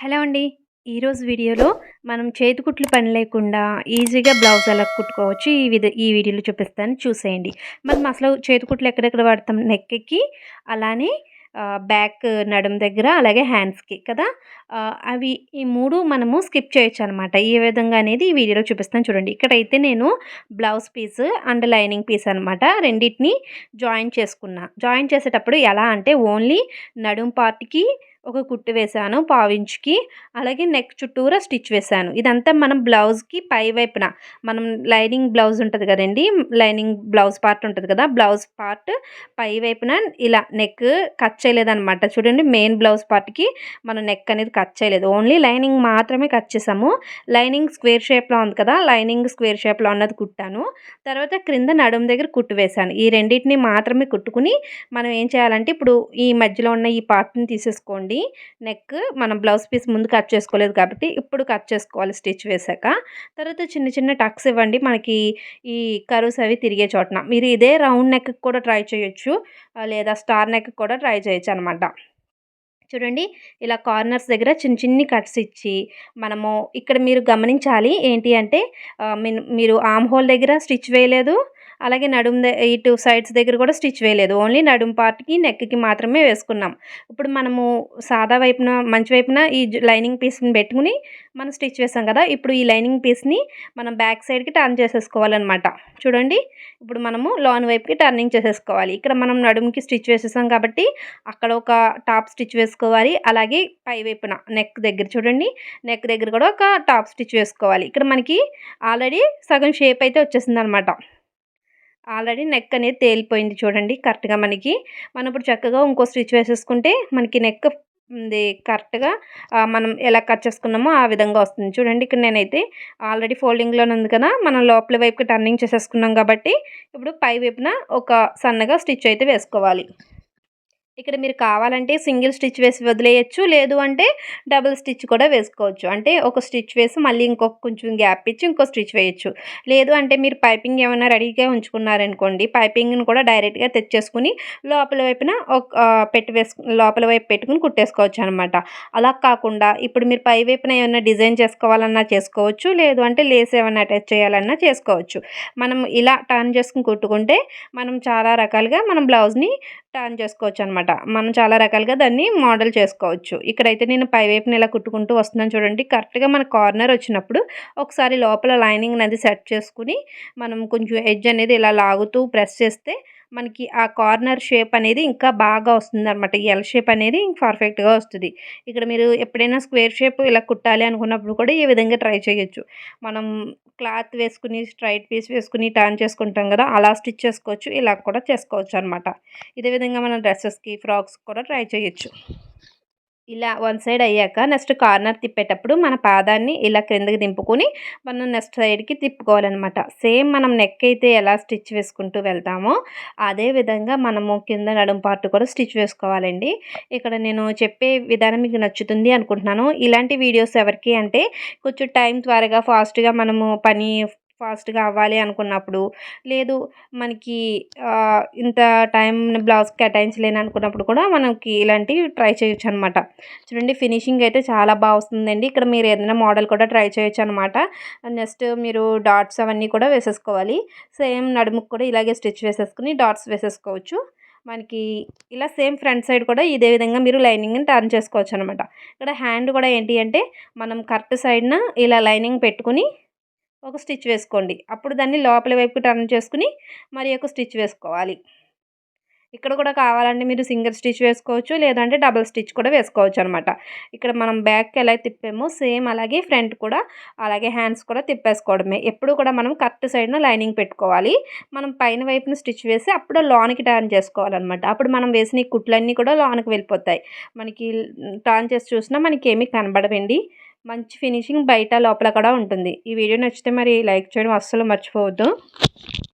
Hello అండి. ఈరోజు వీడియోలో మనం చేతికుట్లు పని లేకుండా ఈజీగా బ్లౌజ్ ఎలా కుట్టుకోవచ్చు. ఈ విధ ఈ వీడియోలో చూపిస్తాను. చూసేయండి. మనం అసలు చేతికుట్లు ఎక్కడెక్కడ వాడతాం? నెక్కి అలానే బ్యాక్ నడుం దగ్గర అలాగే హ్యాండ్స్కి కదా? అవి ఈ మూడు మనము స్కిప్ చేయొచ్చు అనమాట. ఏ విధంగా అనేది ఈ వీడియోలో చూపిస్తాను చూడండి. ఇక్కడైతే నేను blouse piece and lining piece అనమాట. రెండింటిని జాయిన్ చేసుకున్నా. జాయిన్ చేసేటప్పుడు ఎలా అంటే ఓన్లీ నడుం పార్ట్కి ఒక కుట్టు వేసాను పావించుకి అలాగే నెక్ చుట్టూరా స్టిచ్ వేసాను. ఇదంతా మనం బ్లౌజ్కి పై వైపున మనం లైనింగ్ బ్లౌజ్ ఉంటుంది కదండి లైనింగ్ బ్లౌజ్ పార్ట్ ఉంటుంది కదా బ్లౌజ్ పార్ట్ పై వైపున ఇలా నెక్ కట్ చేయలేదన్నమాట. చూడండి మెయిన్ బ్లౌజ్ పార్ట్కి మనం నెక్ అనేది కట్ చేయలేదు. ఓన్లీ లైనింగ్ మాత్రమే కట్ చేసాము. లైనింగ్ స్క్వేర్ షేప్లో ఉంది కదా లైనింగ్ స్క్వేర్ షేప్లో ఉన్నది కుట్టాను. తర్వాత క్రింద నడుము దగ్గర కుట్టు వేశాను ఈ రెండింటిని మాత్రమే కుట్టుకుని మనం ఏం చేయాలంటే ఇప్పుడు ఈ మధ్యలో ఉన్న ఈ పార్ట్ని తీసేసుకోండి. అనుకోండి నెక్ మనం బ్లౌజ్ పీస్ ముందు కట్ చేసుకోలేదు కాబట్టి ఇప్పుడు కట్ చేసుకోవాలి స్టిచ్ వేసాక తర్వాత చిన్న చిన్న టక్స్ ఇవ్వండి. మనకి ఈ కరువుస్ అవి తిరిగే చోటన. మీరు ఇదే రౌండ్ నెక్ కూడా ట్రై చేయొచ్చు. లేదా స్టార్ నెక్ కూడా ట్రై చేయొచ్చు అనమాట చూడండి ఇలా కార్నర్స్ దగ్గర చిన్న చిన్ని కట్స్ ఇచ్చి మనము ఇక్కడ మీరు గమనించాలి ఏంటి అంటే మీరు ఆమ్ హోల్ దగ్గర స్టిచ్ వేయలేదు. అలాగే నడుం ఇటు సైడ్స్ దగ్గర కూడా స్టిచ్ వేయలేదు. ఓన్లీ నడుం పార్ట్కి నెక్కి మాత్రమే వేసుకున్నాం. ఇప్పుడు మనము సాదా వైపున మంచి వైపున ఈ లైనింగ్ పీస్ని పెట్టుకుని మనం స్టిచ్ వేసాం కదా ఇప్పుడు ఈ లైనింగ్ పీస్ని మనం బ్యాక్ సైడ్కి టర్న్ చేసేసుకోవాలన్నమాట. చూడండి ఇప్పుడు మనము లాన్ వైపుకి టర్నింగ్ చేసేసుకోవాలి. ఇక్కడ మనం నడుముకి స్టిచ్ వేసేసాం కాబట్టి అక్కడ ఒక టాప్ స్టిచ్ వేసుకోవాలి. అలాగే పై వైపున నెక్ దగ్గర చూడండి నెక్ దగ్గర కూడా ఒక టాప్ స్టిచ్ వేసుకోవాలి. ఇక్కడ మనకి ఆల్రెడీ సగం షేప్ అయితే వచ్చేసింది అనమాట ఆల్రెడీ నెక్ అనేది తేలిపోయింది చూడండి కరెక్ట్గా మనకి. మనం ఇప్పుడు చక్కగా ఇంకో స్టిచ్ వేసేసుకుంటే మనకి నెక్ ఇది కరెక్ట్గా మనం ఎలా కట్ చేసుకున్నామో ఆ విధంగా వస్తుంది. చూడండి ఇక్కడ నేనైతే ఆల్రెడీ ఫోల్డింగ్లోనే ఉంది కదా మనం లోపల వైపుకి టర్నింగ్ చేసేసుకున్నాం కాబట్టి ఇప్పుడు పై వైపున ఒక సన్నగా స్టిచ్ అయితే వేసుకోవాలి. ఇక్కడ మీరు కావాలంటే సింగిల్ స్టిచ్ వేసి వదిలేయచ్చు లేదు అంటే డబుల్ స్టిచ్ కూడా వేసుకోవచ్చు. అంటే ఒక స్టిచ్ వేసి మళ్ళీ ఇంకొక కొంచెం గ్యాప్ ఇచ్చి ఇంకో స్టిచ్ వేయచ్చు. లేదు అంటే మీరు పైపింగ్ ఏమైనా రెడీగా ఉంచుకున్నారనుకోండి పైపింగ్ని కూడా డైరెక్ట్గా తెచ్చేసుకుని లోపల వైపున ఒక పెట్టి వేసుకు లోపల వైపు పెట్టుకుని కుట్టేసుకోవచ్చు అనమాట అలా కాకుండా ఇప్పుడు మీరు పై వైపున ఏమైనా డిజైన్ చేసుకోవాలన్నా చేసుకోవచ్చు లేదు అంటే లేస్ ఏమైనా అటాచ్ చేయాలన్నా చేసుకోవచ్చు. మనం ఇలా టర్న్ చేసుకుని కుట్టుకుంటే మనం చాలా రకాలుగా మనం బ్లౌజ్ని టర్న్ చేసుకోవచ్చు అనమాట మనం చాలా రకాలుగా దాన్ని మోడల్ చేసుకోవచ్చు. ఇక్కడైతే నేను పైవైపున ఇలా కుట్టుకుంటూ వస్తున్నాను చూడండి. కరెక్ట్గా మన కార్నర్ వచ్చినప్పుడు ఒకసారి లోపల లైనింగ్ అనేది సెట్ చేసుకుని మనం కొంచెం ఎడ్జ్ అనేది ఇలా లాగుతూ ప్రెస్ చేస్తే మనకి ఆ కార్నర్ షేప్ అనేది ఇంకా బాగా వస్తుంది అనమాట ఎల్ షేప్ అనేది పర్ఫెక్ట్గా వస్తుంది. ఇక్కడ మీరు ఎప్పుడైనా స్క్వేర్ షేప్ ఇలా కుట్టాలి అనుకున్నప్పుడు కూడా ఈ విధంగా ట్రై చేయొచ్చు. మనం క్లాత్ వేసుకుని స్ట్రైట్ పీస్ వేసుకుని టర్న్ చేసుకుంటాం కదా అలా స్టిచ్ చేసుకోవచ్చు ఇలా కూడా చేసుకోవచ్చు అనమాట ఇదే విధంగా మనం డ్రెస్సెస్కి ఫ్రాక్స్ కూడా ట్రై చేయొచ్చు. ఇలా వన్ సైడ్ అయ్యాక నెక్స్ట్ కార్నర్ తిప్పేటప్పుడు మన పాదాన్ని ఇలా క్రిందకి దింపుకొని మనం నెక్స్ట్ సైడ్కి తిప్పుకోవాలన్నమాట. సేమ్ మనం నెక్ అయితే ఎలా స్టిచ్ వేసుకుంటూ వెళ్తామో అదే విధంగా మనము కింద నడుం పార్ట్ కూడా స్టిచ్ వేసుకోవాలండి. ఇక్కడ నేను చెప్పే విధానం మీకు నచ్చుతుంది అనుకుంటున్నాను. ఇలాంటి వీడియోస్ ఎవరికి అంటే కొంచెం టైం త్వరగా ఫాస్ట్గా మనము పని ఫాస్ట్గా అవ్వాలి అనుకున్నప్పుడు లేదు మనకి ఇంత టైం బ్లౌజ్ కేటాయించలేను అనుకున్నప్పుడు కూడా మనకి ఇలాంటివి ట్రై చేయొచ్చు అనమాట చూడండి ఫినిషింగ్ అయితే చాలా బాగా వస్తుందండి. ఇక్కడ మీరు ఏదైనా మోడల్ కూడా ట్రై చేయొచ్చు అనమాట నెక్స్ట్ మీరు డాట్స్ అవన్నీ కూడా వేసేసుకోవాలి. సేమ్ నడుముకు కూడా ఇలాగే స్టిచ్ వేసేసుకుని డాట్స్ వేసేసుకోవచ్చు. మనకి ఇలా సేమ్ ఫ్రంట్ సైడ్ కూడా ఇదే విధంగా మీరు లైనింగ్ని టర్న్ చేసుకోవచ్చు అనమాట ఇక్కడ హ్యాండ్ కూడా ఏంటి అంటే మనం కరెక్ట్ సైడ్న ఇలా లైనింగ్ పెట్టుకుని ఒక స్టిచ్ వేసుకోండి. అప్పుడు దాన్ని లోపల వైపు టర్న్ చేసుకుని మరి ఒక స్టిచ్ వేసుకోవాలి. ఇక్కడ కూడా కావాలంటే మీరు సింగిల్ స్టిచ్ వేసుకోవచ్చు లేదంటే డబుల్ స్టిచ్ కూడా వేసుకోవచ్చు అనమాట ఇక్కడ మనం బ్యాక్ ఎలా తిప్పామో సేమ్ అలాగే ఫ్రంట్ కూడా అలాగే హ్యాండ్స్ కూడా తిప్పేసుకోవడమే. ఎప్పుడు కూడా మనం కరెక్ట్ సైడ్న లైనింగ్ పెట్టుకోవాలి. మనం పైన వైపున స్టిచ్ వేసి అప్పుడు లోనికి టర్న్ చేసుకోవాలన్నమాట. అప్పుడు మనం వేసిన కుట్లన్నీ కూడా లోనికి వెళ్ళిపోతాయి. మనకి టర్న్ చేసి చూసినా మనకి ఏమీ కనబడవండి. మంచి ఫినిషింగ్ బయట లోపల కూడా ఉంటుంది. ఈ వీడియో నచ్చితే మరి లైక్ చేయడం అస్సలు మర్చిపోవద్దు.